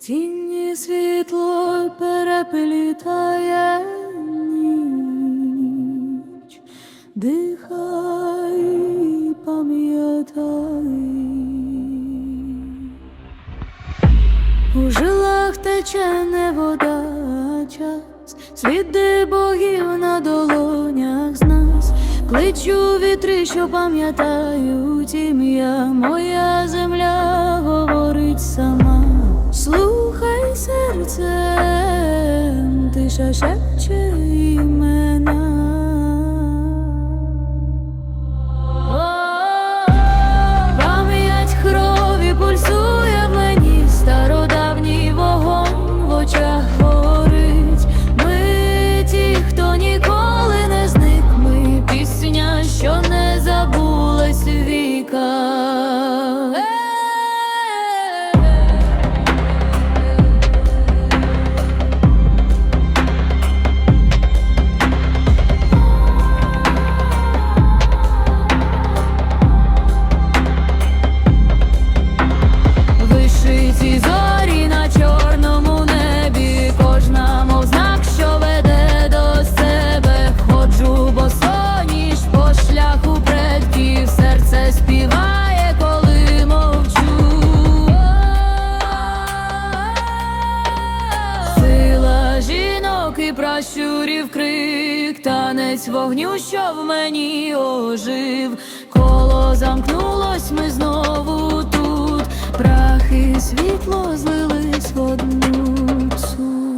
Тінні світло переплітає ніч, дихай, пам'ятай, у жилах тече не вода, а час, світи богів на долонях з нас, кличу вітри, що пам'ятають ім'я, моя земля говорить сама. cherchais пращурів крик, танець вогню, що в мені ожив. Коло замкнулось, ми знову тут. Прах і світло злились в одну. О!